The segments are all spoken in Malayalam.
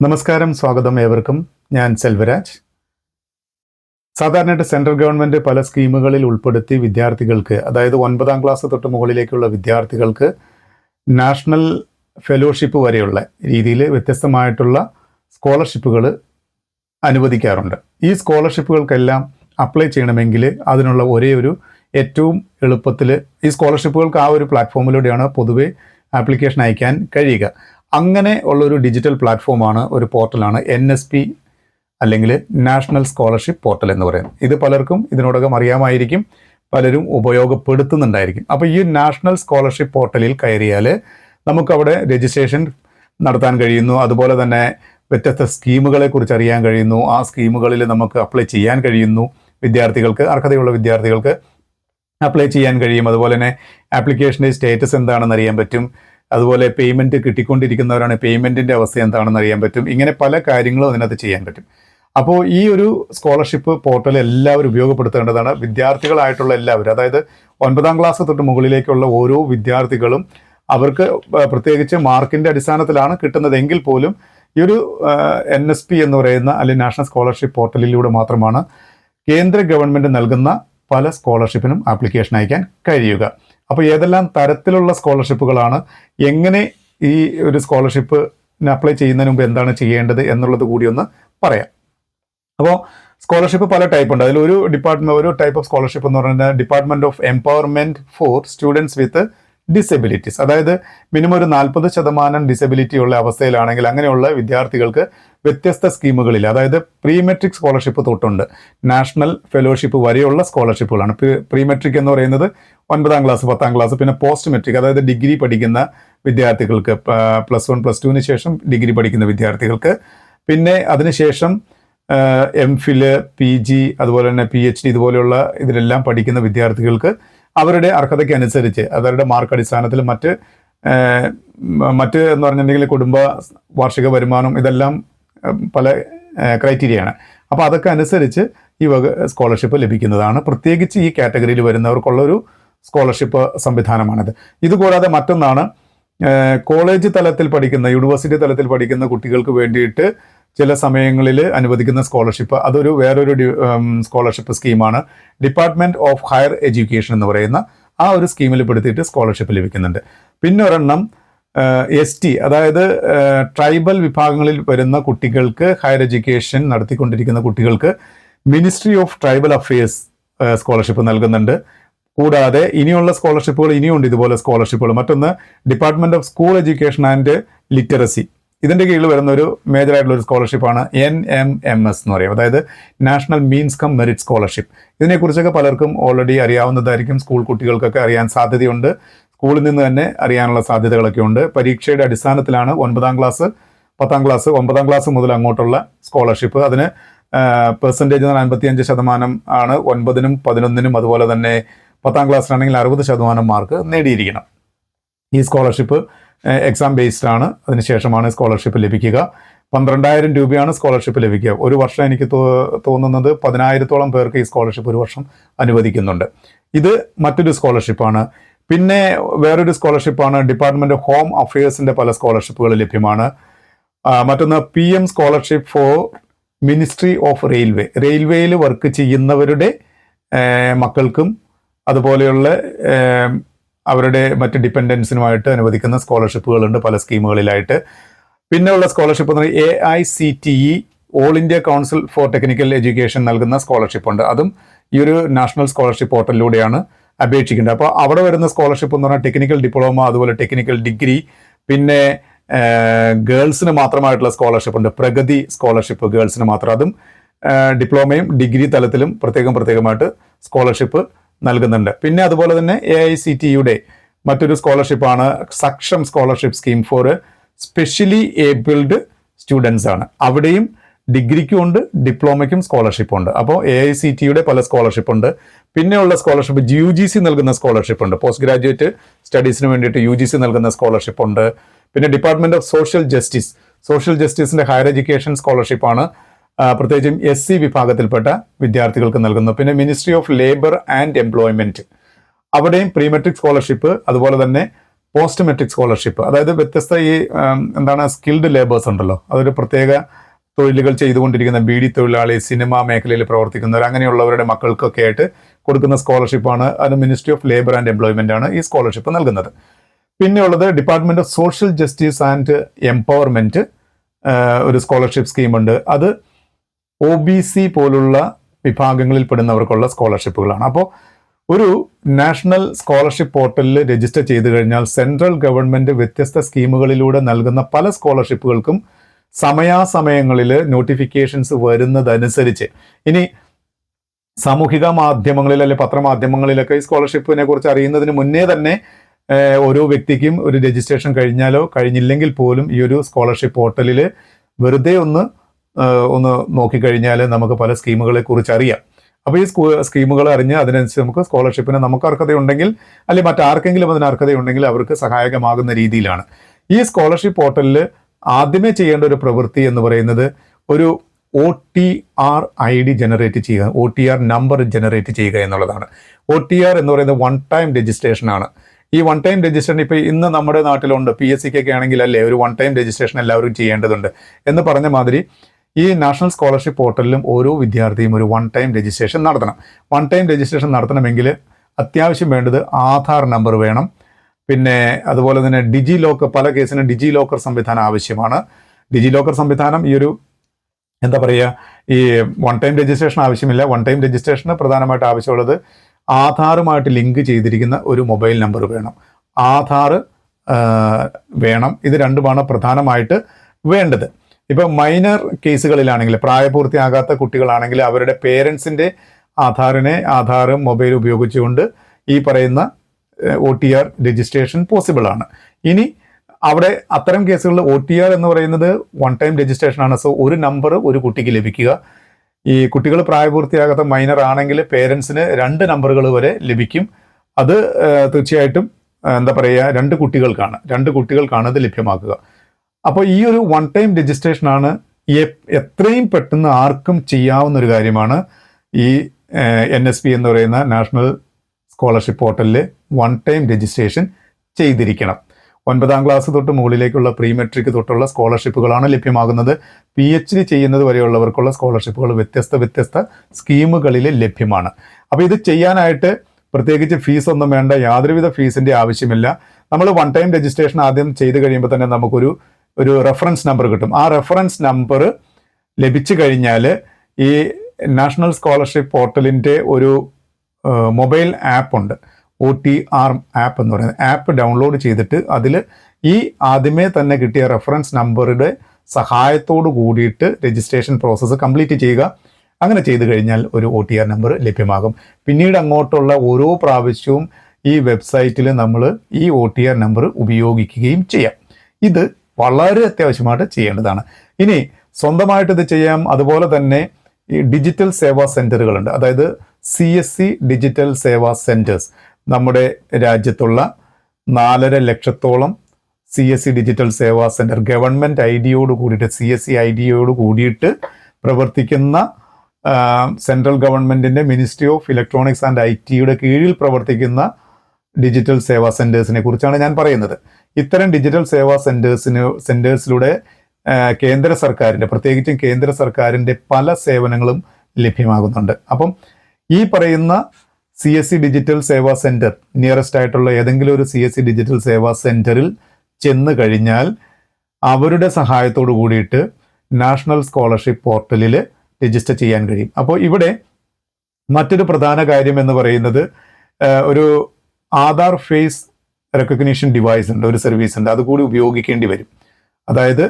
നമസ്കാരം സ്വാഗതം ഏവർക്കും. ഞാൻ സെൽവരാജ്. സാധാരണയായിട്ട് സെൻട്രൽ ഗവൺമെന്റ് പല സ്കീമുകളിൽ ഉൾപ്പെടുത്തി വിദ്യാർത്ഥികൾക്ക് അതായത് ഒൻപതാം ക്ലാസ് തൊട്ട് മുകളിലേക്കുള്ള വിദ്യാർത്ഥികൾക്ക് നാഷണൽ ഫെലോഷിപ്പ് വരെയുള്ള രീതിയിൽ വ്യത്യസ്തമായിട്ടുള്ള സ്കോളർഷിപ്പുകൾ അനുവദിക്കാറുണ്ട്. ഈ സ്കോളർഷിപ്പുകൾക്കെല്ലാം അപ്ലൈ ചെയ്യണമെങ്കിൽ അതിനുള്ള ഒരേ ഒരു ഏറ്റവും എളുപ്പത്തിൽ ഈ സ്കോളർഷിപ്പുകൾക്ക് ആ ഒരു പ്ലാറ്റ്ഫോമിലൂടെയാണ് പൊതുവെ ആപ്ലിക്കേഷൻ അയക്കാൻ കഴിയുക. അങ്ങനെ ഉള്ളൊരു ഡിജിറ്റൽ പ്ലാറ്റ്ഫോമാണ് ഒരു പോർട്ടലാണ് എൻ എസ് പി അല്ലെങ്കിൽ നാഷണൽ സ്കോളർഷിപ്പ് പോർട്ടൽ എന്ന് പറയുന്നത്. ഇത് പലർക്കും ഇതിനോടകം അറിയാമായിരിക്കും പലരും ഉപയോഗപ്പെടുത്തുന്നുണ്ടായിരിക്കും. അപ്പോൾ ഈ നാഷണൽ സ്കോളർഷിപ്പ് പോർട്ടലിൽ കയറിയാൽ നമുക്കവിടെ രജിസ്ട്രേഷൻ നടത്താൻ കഴിയുന്നു. അതുപോലെ തന്നെ വ്യത്യസ്ത സ്കീമുകളെ കുറിച്ച് അറിയാൻ കഴിയുന്നു. ആ സ്കീമുകളിൽ നമുക്ക് അപ്ലൈ ചെയ്യാൻ കഴിയുന്നു. വിദ്യാർത്ഥികൾക്ക് അർഹതയുള്ള വിദ്യാർത്ഥികൾക്ക് അപ്ലൈ ചെയ്യാൻ കഴിയും. അതുപോലെ തന്നെ ആപ്ലിക്കേഷന്റെ സ്റ്റേറ്റസ് എന്താണെന്ന് അറിയാൻ പറ്റും. അതുപോലെ പേയ്മെന്റ് കിട്ടിക്കൊണ്ടിരിക്കുന്നവരാണ് പേയ്മെന്റിന്റെ അവസ്ഥ എന്താണെന്ന് അറിയാൻ പറ്റും. ഇങ്ങനെ പല കാര്യങ്ങളും അതിനകത്ത് ചെയ്യാൻ പറ്റും. അപ്പോൾ ഈ ഒരു സ്കോളർഷിപ്പ് പോർട്ടൽ എല്ലാവരും ഉപയോഗപ്പെടുത്തേണ്ടതാണ്. വിദ്യാർത്ഥികളായിട്ടുള്ള എല്ലാവരും അതായത് ഒൻപതാം ക്ലാസ് തൊട്ട് മുകളിലേക്കുള്ള ഓരോ വിദ്യാർത്ഥികളും അവർക്ക് പ്രത്യേകിച്ച് മാർക്കിന്റെ അടിസ്ഥാനത്തിലാണ് കിട്ടുന്നതെങ്കിൽ പോലും ഈ ഒരു എൻ എസ് പി എന്ന് പറയുന്ന അല്ലെങ്കിൽ നാഷണൽ സ്കോളർഷിപ്പ് പോർട്ടലിലൂടെ മാത്രമാണ് കേന്ദ്ര ഗവൺമെന്റ് നൽകുന്ന പല സ്കോളർഷിപ്പിനും ആപ്ലിക്കേഷൻ അയക്കാൻ കഴിയുക. അപ്പോൾ ഏതെല്ലാം തരത്തിലുള്ള സ്കോളർഷിപ്പുകളാണ്? എങ്ങനെ ഈ ഒരു സ്കോളർഷിപ്പിന് അപ്ലൈ ചെയ്യുന്നതിന് മുമ്പ് എന്താണ് ചെയ്യേണ്ടത് എന്നുള്ളത് കൂടി ഒന്ന് പറയാം. അപ്പോൾ സ്കോളർഷിപ്പ് പല ടൈപ്പ് ഉണ്ട്. അതിൽ ഒരു ഡിപ്പാർട്ട്മെന്റ് ഒരു ടൈപ്പ് ഓഫ് സ്കോളർഷിപ്പ് എന്ന് പറഞ്ഞാൽ department of empowerment for students with disabilities അതായത് മിനിമം ഒരു നാൽപ്പത് ശതമാനം ഡിസബിലിറ്റി ഉള്ള അവസ്ഥയിലാണെങ്കിൽ അങ്ങനെയുള്ള വിദ്യാർത്ഥികൾക്ക് വ്യത്യസ്ത സ്കീമുകളിൽ അതായത് പ്രീമെട്രിക് സ്കോളർഷിപ്പ് തൊട്ടുണ്ട്. നാഷണൽ ഫെലോഷിപ്പ് വരെയുള്ള സ്കോളർഷിപ്പുകളാണ് പ്രീമെട്രിക് എന്ന് പറയുന്നത് ഒൻപതാം ക്ലാസ് പത്താം ക്ലാസ് പിന്നെ പോസ്റ്റ് മെട്രിക് അതായത് ഡിഗ്രി പഠിക്കുന്ന വിദ്യാർത്ഥികൾക്ക് പ്ലസ് വൺ പ്ലസ് ടുവിന് ശേഷം ഡിഗ്രി പഠിക്കുന്ന വിദ്യാർത്ഥികൾക്ക്. പിന്നെ അതിനുശേഷം എം ഫിൽ പി ജി അതുപോലെ തന്നെ പി എച്ച് ഡി ഇതുപോലെയുള്ള ഇതിലെല്ലാം പഠിക്കുന്ന വിദ്യാർത്ഥികൾക്ക് അവരുടെ അർഹതയ്ക്ക് അനുസരിച്ച് അവരുടെ മാർക്ക് അടിസ്ഥാനത്തിൽ മറ്റ് മറ്റ് എന്ന് പറഞ്ഞിട്ടുണ്ടെങ്കിൽ കുടുംബ വാർഷിക വരുമാനം ഇതെല്ലാം പല ക്രൈറ്റീരിയയാണ് അപ്പോൾ അതൊക്കെ അനുസരിച്ച് ഈ വക സ്കോളർഷിപ്പ് ലഭിക്കുന്നതാണ്. പ്രത്യേകിച്ച് ഈ കാറ്റഗറിയിൽ വരുന്നവർക്കുള്ളൊരു സ്കോളർഷിപ്പ് സംവിധാനമാണിത്. ഇതുകൂടാതെ മറ്റൊന്നാണ് കോളേജ് തലത്തിൽ പഠിക്കുന്ന യൂണിവേഴ്സിറ്റി തലത്തിൽ പഠിക്കുന്ന കുട്ടികൾക്ക് വേണ്ടിയിട്ട് ചില സമയങ്ങളിൽ അനുവദിക്കുന്ന സ്കോളർഷിപ്പ് അതൊരു വേറൊരു സ്കോളർഷിപ്പ് സ്കീമാണ്. ഡിപ്പാർട്ട്മെന്റ് ഓഫ് ഹയർ എഡ്യൂക്കേഷൻ എന്ന് പറയുന്ന ആ ഒരു സ്കീമിൽ പെടുത്തിയിട്ട് സ്കോളർഷിപ്പ് ലഭിക്കുന്നുണ്ട്. പിന്നെ ഒരെണ്ണം എസ് ടി അതായത് ട്രൈബൽ വിഭാഗങ്ങളിൽ വരുന്ന കുട്ടികൾക്ക് ഹയർ എഡ്യൂക്കേഷൻ നടത്തിക്കൊണ്ടിരിക്കുന്ന കുട്ടികൾക്ക് ministry of tribal affairs scholarship നൽകുന്നുണ്ട്. കൂടാതെ ഇനിയുള്ള സ്കോളർഷിപ്പുകൾ ഇനിയുണ്ട് ഇതുപോലെ സ്കോളർഷിപ്പുകൾ മറ്റൊന്ന് department of school education and literacy ഇതിന്റെ കീഴിൽ വരുന്ന ഒരു മേജർ ആയിട്ടുള്ള ഒരു സ്കോളർഷിപ്പാണ് എൻ എം എം എസ് എന്ന് പറയും. അതായത് national means cum merit scholarship ഇതിനെക്കുറിച്ചൊക്കെ പലർക്കും ഓൾറെഡി അറിയാവുന്നതായിരിക്കും. സ്കൂൾ കുട്ടികൾക്കൊക്കെ അറിയാൻ സാധ്യതയുണ്ട്. സ്കൂളിൽ നിന്ന് തന്നെ അറിയാനുള്ള സാധ്യതകളൊക്കെ ഉണ്ട്. പരീക്ഷയുടെ അടിസ്ഥാനത്തിലാണ് ഒൻപതാം ക്ലാസ് പത്താം ക്ലാസ് ഒമ്പതാം ക്ലാസ് മുതൽ അങ്ങോട്ടുള്ള സ്കോളർഷിപ്പ് അതിന് പെർസെന്റേജ് അൻപത്തിയഞ്ച് ശതമാനം ആണ്. ഒൻപതിനും പതിനൊന്നിനും അതുപോലെ തന്നെ പത്താം ക്ലാസ്സിലാണെങ്കിൽ അറുപത് ശതമാനം മാർക്ക് നേടിയിരിക്കണം. ഈ സ്കോളർഷിപ്പ് എക്സാം ബേസ്ഡ് ആണ്. അതിനുശേഷമാണ് സ്കോളർഷിപ്പ് ലഭിക്കുക. പന്ത്രണ്ടായിരം രൂപയാണ് സ്കോളർഷിപ്പ് ലഭിക്കുക. ഒരു വർഷം എനിക്ക് തോന്നുന്നത് പതിനായിരത്തോളം പേർക്ക് ഈ സ്കോളർഷിപ്പ് ഒരു വർഷം അനുവദിക്കുന്നുണ്ട്. ഇത് മറ്റൊരു സ്കോളർഷിപ്പാണ് പിന്നെ വേറൊരു സ്കോളർഷിപ്പാണ് ഡിപ്പാർട്ട്മെന്റ് ഓഫ് ഹോം അഫയേഴ്സിന്റെ പല സ്കോളർഷിപ്പുകൾ ലഭ്യമാണ്. മറ്റൊന്ന് P M scholarship for ministry of railway റെയിൽവേയിൽ വർക്ക് ചെയ്യുന്നവരുടെ മക്കൾക്കും അതുപോലെയുള്ള അവരുടെ മറ്റ് ഡിപ്പെൻഡൻസിനുമായിട്ട് അനുവദിക്കുന്ന സ്കോളർഷിപ്പുകളുണ്ട് പല സ്കീമുകളിലായിട്ട്. പിന്നെ ഉള്ള സ്കോളർഷിപ്പ് എന്ന് പറയുന്നത് A I C T E all India council for technical education നൽകുന്ന സ്കോളർഷിപ്പ് ഉണ്ട് അതും ഈ ഒരു നാഷണൽ സ്കോളർഷിപ്പ് പോർട്ടലിലൂടെയാണ് അപേക്ഷിക്കേണ്ടത്. അപ്പോൾ അവിടെ വരുന്ന സ്കോളർഷിപ്പ് എന്ന് പറഞ്ഞാൽ ടെക്നിക്കൽ ഡിപ്ലോമ അതുപോലെ ടെക്നിക്കൽ ഡിഗ്രി പിന്നെ ഗേൾസിന് മാത്രമായിട്ടുള്ള സ്കോളർഷിപ്പ് ഉണ്ട് പ്രഗതി സ്കോളർഷിപ്പ് ഗേൾസിന് മാത്രം. അതും ഡിപ്ലോമയും ഡിഗ്രി തലത്തിലും പ്രത്യേകം പ്രത്യേകമായിട്ട് സ്കോളർഷിപ്പ് നൽകുന്നുണ്ട്. പിന്നെ അതുപോലെ തന്നെ എ ഐ സി ടിയുടെ മറ്റൊരു സ്കോളർഷിപ്പാണ് Saksham scholarship scheme for specially abled students ആണ്. അവിടെയും ഡിഗ്രിക്കും ഉണ്ട് ഡിപ്ലോമയ്ക്കും സ്കോളർഷിപ്പ് ഉണ്ട്. അപ്പോൾ എ ഐ സി ടിയുടെ പല സ്കോളർഷിപ്പ് ഉണ്ട്. പിന്നെയുള്ള സ്കോളർഷിപ്പ് യു ജി സി നൽകുന്ന സ്കോളർഷിപ്പ് ഉണ്ട്. പോസ്റ്റ് ഗ്രാജുവേറ്റ് സ്റ്റഡീസിന് വേണ്ടിയിട്ട് യു ജി സി നൽകുന്ന സ്കോളർഷിപ്പ് ഉണ്ട്. പിന്നെ department of social justice social ജസ്റ്റിസിന്റെ higher education സ്കോളർഷിപ്പാണ് പ്രത്യേകിച്ചും എസ് സി വിഭാഗത്തിൽപ്പെട്ട വിദ്യാർത്ഥികൾക്ക് നൽകുന്നു. പിന്നെ ministry of labour and employment അവിടെയും പ്രീമെട്രിക് സ്കോളർഷിപ്പ് അതുപോലെ തന്നെ പോസ്റ്റ് മെട്രിക് സ്കോളർഷിപ്പ് അതായത് വ്യത്യസ്ത ഈ എന്താണ് സ്കിൽഡ് ലേബേഴ്സ് ഉണ്ടല്ലോ. അതൊരു പ്രത്യേക തൊഴിലുകൾ ചെയ്തുകൊണ്ടിരിക്കുന്ന ബീഡി തൊഴിലാളി സിനിമാ മേഖലയിൽ പ്രവർത്തിക്കുന്നവർ അങ്ങനെയുള്ളവരുടെ മക്കൾക്കൊക്കെ ആയിട്ട് കൊടുക്കുന്ന സ്കോളർഷിപ്പാണ് അത് ministry of labour and employment ആണ് ഈ സ്കോളർഷിപ്പ് നൽകുന്നത്. പിന്നെയുള്ളത് department of social justice and empowerment ഒരു സ്കോളർഷിപ്പ് സ്കീമുണ്ട് അത് ഒ ബി സി പോലുള്ള വിഭാഗങ്ങളിൽ പെടുന്നവർക്കുള്ള സ്കോളർഷിപ്പുകളാണ്. അപ്പോൾ ഒരു നാഷണൽ സ്കോളർഷിപ്പ് പോർട്ടലിൽ രജിസ്റ്റർ ചെയ്തു കഴിഞ്ഞാൽ സെൻട്രൽ ഗവൺമെന്റ് വ്യത്യസ്ത സ്കീമുകളിലൂടെ നൽകുന്ന പല സ്കോളർഷിപ്പുകൾക്കും സമയാസമയങ്ങളിൽ നോട്ടിഫിക്കേഷൻസ് വരുന്നതനുസരിച്ച്. ഇനി സാമൂഹിക മാധ്യമങ്ങളിൽ അല്ലെ പത്രമാധ്യമങ്ങളിലൊക്കെ ഈ സ്കോളർഷിപ്പിനെ കുറിച്ച് അറിയുന്നതിന് മുന്നേ തന്നെ ഓരോ വ്യക്തിക്കും ഒരു രജിസ്ട്രേഷൻ കഴിഞ്ഞാലോ കഴിഞ്ഞില്ലെങ്കിൽ പോലും ഈ ഒരു സ്കോളർഷിപ്പ് പോർട്ടലിൽ വെറുതെ ഒന്ന് ഒന്ന് നോക്കിക്കഴിഞ്ഞാൽ നമുക്ക് പല സ്കീമുകളെ കുറിച്ച് അറിയാം. അപ്പോൾ ഈ സ്കൂ സ്കീമുകൾ അറിഞ്ഞ് അതിനനുസരിച്ച് നമുക്ക് സ്കോളർഷിപ്പിന് നമുക്ക് അർഹതയുണ്ടെങ്കിൽ അല്ലെങ്കിൽ മറ്റാർക്കെങ്കിലും അതിന് അർഹതയുണ്ടെങ്കിൽ അവർക്ക് സഹായകമാകുന്ന രീതിയിലാണ്. ഈ സ്കോളർഷിപ്പ് പോർട്ടലിൽ ആദ്യമേ ചെയ്യേണ്ട ഒരു പ്രവൃത്തി എന്ന് പറയുന്നത് ഒരു O T R I D generate ചെയ്യുക O T R number generate ചെയ്യുക എന്നുള്ളതാണ്. ഒ ടി ആർ എന്ന് പറയുന്നത് വൺ ടൈം രജിസ്ട്രേഷൻ ആണ്. ഈ വൺ ടൈം രജിസ്ട്രേഷൻ ഇപ്പോൾ ഇന്ന് നമ്മുടെ നാട്ടിലുണ്ട് പി എസ് സിക്കൊക്കെ ആണെങ്കിൽ അല്ലേ ഒരു വൺ ടൈം രജിസ്ട്രേഷൻ എല്ലാവരും ചെയ്യേണ്ടതുണ്ട് എന്ന് പറഞ്ഞ മാതിരി ഈ നാഷണൽ സ്കോളർഷിപ്പ് പോർട്ടലിലും ഓരോ വിദ്യാർത്ഥിയും ഒരു വൺ ടൈം രജിസ്ട്രേഷൻ നടത്തണം. വൺ ടൈം രജിസ്ട്രേഷൻ നടത്തണമെങ്കിൽ അത്യാവശ്യം വേണ്ടത് ആധാർ നമ്പർ വേണം. പിന്നെ അതുപോലെ തന്നെ ഡിജി ലോക്കർ പല കേസിനും ഡിജി ലോക്കർ സംവിധാനം ആവശ്യമാണ്. ഡിജി ലോക്കർ സംവിധാനം ഈ ഒരു എന്താ പറയുക ഈ വൺ ടൈം രജിസ്ട്രേഷൻ ആവശ്യമില്ല. വൺ ടൈം രജിസ്ട്രേഷന് പ്രധാനമായിട്ട് ആവശ്യമുള്ളത് ആധാറുമായിട്ട് ലിങ്ക് ചെയ്തിരിക്കുന്ന ഒരു മൊബൈൽ നമ്പർ വേണം. ആധാർ വേണം. ഇത് രണ്ടുമാണ് പ്രധാനമായിട്ട് വേണ്ടത്. ഇപ്പം മൈനർ കേസുകളിലാണെങ്കിൽ പ്രായപൂർത്തിയാകാത്ത കുട്ടികളാണെങ്കിൽ അവരുടെ പേരൻസിന്റെ ആധാറിനെ ആധാറും മൊബൈൽ ഉപയോഗിച്ചുകൊണ്ട് ഈ പറയുന്ന O T R registration possible ആണ്. ഇനി അവിടെ അത്തരം കേസുകളിൽ ഒ ടി ആർ എന്ന് പറയുന്നത് വൺ ടൈം രജിസ്ട്രേഷൻ ആണ്. സോ ഒരു നമ്പർ ഒരു കുട്ടിക്ക് ലഭിക്കുക. ഈ കുട്ടികൾ പ്രായപൂർത്തിയാകാത്ത മൈനർ ആണെങ്കിൽ പേരൻസിന് രണ്ട് നമ്പറുകൾ വരെ ലഭിക്കും. അത് തീർച്ചയായിട്ടും എന്താ പറയുക രണ്ട് കുട്ടികൾക്കാണ്. രണ്ട് കുട്ടികൾക്കാണ് ഇത് ലഭ്യമാക്കുക. അപ്പോൾ ഈ ഒരു വൺ ടൈം എ- എത്രയും പെട്ടെന്ന് ആർക്കും ചെയ്യാവുന്ന ഒരു കാര്യമാണ്. ഈ എൻ എസ് പി എന്ന് പറയുന്ന നാഷണൽ സ്കോളർഷിപ്പ് പോർട്ടലിൽ വൺ ടൈം രജിസ്ട്രേഷൻ ചെയ്തിരിക്കണം. ഒൻപതാം ക്ലാസ് തൊട്ട് മുകളിലേക്കുള്ള പ്രീ മെട്രിക് തൊട്ടുള്ള സ്കോളർഷിപ്പുകളാണ് ലഭ്യമാകുന്നത്. പി എച്ച് ഡി ചെയ്യുന്നത് വരെയുള്ളവർക്കുള്ള സ്കോളർഷിപ്പുകൾ വ്യത്യസ്ത വ്യത്യസ്ത സ്കീമുകളിൽ ലഭ്യമാണ്. അപ്പോൾ ഇത് ചെയ്യാനായിട്ട് പ്രത്യേകിച്ച് ഫീസ് ഒന്നും വേണ്ട യാതൊരുവിധ ഫീസിന്റെ ആവശ്യമില്ല. നമ്മൾ വൺ ടൈം രജിസ്ട്രേഷൻ ആദ്യം ചെയ്ത് കഴിയുമ്പോൾ തന്നെ നമുക്കൊരു ഒരു റെഫറൻസ് നമ്പർ കിട്ടും. ആ റെഫറൻസ് നമ്പർ ലഭിച്ചു കഴിഞ്ഞാൽ ഈ നാഷണൽ സ്കോളർഷിപ്പ് പോർട്ടലിന്റെ ഒരു മൊബൈൽ ആപ്പുണ്ട് ഒ ടി ആർ ആപ്പ് എന്ന് പറയുന്നത്. ആപ്പ് ഡൗൺലോഡ് ചെയ്തിട്ട് അതിൽ ഈ ആദ്യമേ തന്നെ കിട്ടിയ റെഫറൻസ് നമ്പറുടെ സഹായത്തോടു കൂടിയിട്ട് രജിസ്ട്രേഷൻ പ്രോസസ്സ് കംപ്ലീറ്റ് ചെയ്യുക. അങ്ങനെ ചെയ്തു കഴിഞ്ഞാൽ ഒരു ഒ ടി ആർ നമ്പർ ലഭ്യമാകും. പിന്നീട് അങ്ങോട്ടുള്ള ഓരോ പ്രാവശ്യവും ഈ വെബ്സൈറ്റിൽ നമ്മൾ ഈ ഒ ടി ആർ നമ്പർ ഉപയോഗിക്കുകയും ചെയ്യാം. ഇത് വളരെ അത്യാവശ്യമായിട്ട് ചെയ്യേണ്ടതാണ്. ഇനി സ്വന്തമായിട്ട് ഇത് ചെയ്യാം. അതുപോലെ തന്നെ ഈ ഡിജിറ്റൽ സേവാ സെന്ററുകളുണ്ട് അതായത് C S C digital Seva centres നമ്മുടെ രാജ്യത്തുള്ള നാലര ലക്ഷത്തോളം C S C digital Seva centre government I ഡിയോട് കൂടിയിട്ട് സി എസ് സി ഐ ഡിയോട് കൂടിയിട്ട് പ്രവർത്തിക്കുന്ന സെൻട്രൽ ഗവൺമെന്റിന്റെ ministry of electronics and I ടിയുടെ കീഴിൽ പ്രവർത്തിക്കുന്ന ഡിജിറ്റൽ സേവാ സെന്റേഴ്സിനെ കുറിച്ചാണ് ഞാൻ പറയുന്നത്. ഇത്തരം ഡിജിറ്റൽ സേവാ സെന്റേഴ്സിന് സെന്റേഴ്സിലൂടെ കേന്ദ്ര സർക്കാരിന്റെ പ്രത്യേകിച്ചും കേന്ദ്ര സർക്കാരിന്റെ പല സേവനങ്ങളും ലഭ്യമാകുന്നുണ്ട്. അപ്പം ഈ പറയുന്ന C S C digital Seva centre nearest ആയിട്ടുള്ള ഏതെങ്കിലും ഒരു C S C digital Seva സെന്ററിൽ ചെന്ന് കഴിഞ്ഞാൽ അവരുടെ സഹായത്തോടു കൂടിയിട്ട് നാഷണൽ സ്കോളർഷിപ്പ് പോർട്ടലിൽ രജിസ്റ്റർ ചെയ്യാൻ കഴിയും. അപ്പോൾ ഇവിടെ മറ്റൊരു പ്രധാന കാര്യം എന്ന് പറയുന്നത് ഒരു ആധാർ ഫേസ് റെക്കഗ്നീഷൻ ഡിവൈസ് ഉണ്ട് ഒരു സർവീസ് ഉണ്ട്. അതുകൂടി ഉപയോഗിക്കേണ്ടി വരും. അതായത്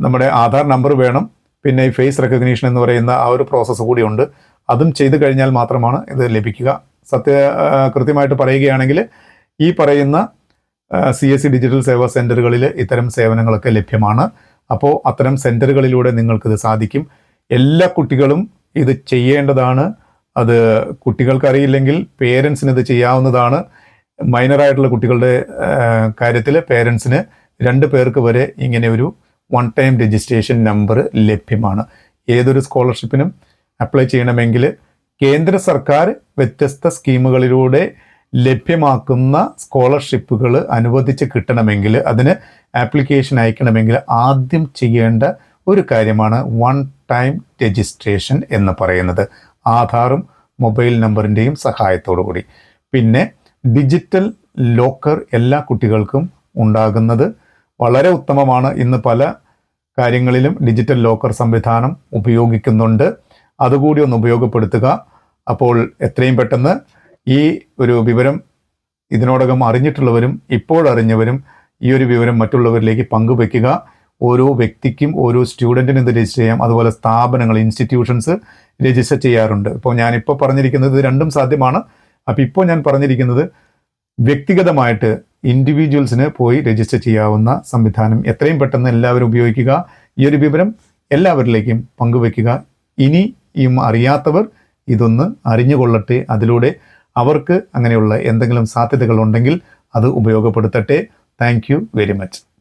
നമ്മുടെ ആധാർ നമ്പർ വേണം പിന്നെ ഈ ഫേസ് റെക്കഗ്നീഷൻ എന്ന് പറയുന്ന ആ ഒരു പ്രോസസ്സ് കൂടിയുണ്ട് അതും ചെയ്തു കഴിഞ്ഞാൽ മാത്രമാണ് ഇത് ലഭിക്കുക. സത്യ കൃത്യമായിട്ട് പറയുകയാണെങ്കിൽ ഈ പറയുന്ന C S C digital Seva സെന്ററുകളിൽ ഇത്തരം സേവനങ്ങളൊക്കെ ലഭ്യമാണ്. അപ്പോൾ അത്തരം സെന്ററുകളിലൂടെ നിങ്ങൾക്കിത് സാധിക്കും. എല്ലാ കുട്ടികളും ഇത് ചെയ്യേണ്ടതാണ്. അത് കുട്ടികൾക്കറിയില്ലെങ്കിൽ പേരൻസിന് ഇത് ചെയ്യാവുന്നതാണ്. മൈനറായിട്ടുള്ള കുട്ടികളുടെ കാര്യത്തിൽ പേരൻസിന് രണ്ട് പേർക്ക് വരെ ഇങ്ങനെ ഒരു വൺ ടൈം രജിസ്ട്രേഷൻ നമ്പർ ലഭ്യമാണ്. ഏതൊരു സ്കോളർഷിപ്പിനും അപ്ലൈ ചെയ്യണമെങ്കിൽ കേന്ദ്ര സർക്കാർ വ്യത്യസ്ത സ്കീമുകളിലൂടെ ലഭ്യമാക്കുന്ന സ്കോളർഷിപ്പുകൾ അനുവദിച്ച് കിട്ടണമെങ്കിൽ അതിന് ആപ്ലിക്കേഷൻ അയക്കണമെങ്കിൽ ആദ്യം ചെയ്യേണ്ട ഒരു കാര്യമാണ് വൺ ടൈം രജിസ്ട്രേഷൻ എന്ന് പറയുന്നത്. ആധാറും മൊബൈൽ നമ്പറിന്റെയും സഹായത്തോടു കൂടി പിന്നെ ഡിജിറ്റൽ ലോക്കർ എല്ലാ കുട്ടികൾക്കും ഉണ്ടാകുന്നത് വളരെ ഉത്തമമാണ്. ഇന്ന് പല കാര്യങ്ങളിലും ഡിജിറ്റൽ ലോക്കർ സംവിധാനം ഉപയോഗിക്കുന്നുണ്ട്. അതുകൂടി ഒന്ന് ഉപയോഗപ്പെടുത്തുക. അപ്പോൾ എത്രയും പെട്ടെന്ന് ഈ ഒരു വിവരം ഇതിനോടകം അറിഞ്ഞിട്ടുള്ളവരും ഇപ്പോഴറിഞ്ഞവരും ഈ ഒരു വിവരം മറ്റുള്ളവരിലേക്ക് പങ്കുവയ്ക്കുക ഓരോ വ്യക്തിക്കും ഓരോ സ്റ്റുഡന്റിനും ഇത് രജിസ്റ്റർ ചെയ്യാം. അതുപോലെ സ്ഥാപനങ്ങൾ ഇൻസ്റ്റിറ്റ്യൂഷൻസ് രജിസ്റ്റർ ചെയ്യാറുണ്ട്. ഇപ്പോൾ ഞാനിപ്പോൾ പറഞ്ഞിരിക്കുന്നത് ഇത് രണ്ടും സാധ്യമാണ്. അപ്പോൾ ഇപ്പോൾ ഞാൻ പറഞ്ഞിരിക്കുന്നത് വ്യക്തിഗതമായിട്ട് ഇൻഡിവിജ്വൽസിന് പോയി രജിസ്റ്റർ ചെയ്യാവുന്ന സംവിധാനം എത്രയും പെട്ടെന്ന് എല്ലാവരും ഉപയോഗിക്കുക. ഈ ഒരു വിവരം എല്ലാവരിലേക്കും പങ്കുവെക്കുക. ഇനിയും അറിയാത്തവർ ഇതൊന്ന് അറിഞ്ഞുകൊള്ളട്ടെ. അതിലൂടെ അവർക്ക് അങ്ങനെയുള്ള എന്തെങ്കിലും സാധ്യതകൾ ഉണ്ടെങ്കിൽ അത് ഉപയോഗപ്പെടുത്തട്ടെ. Thank very much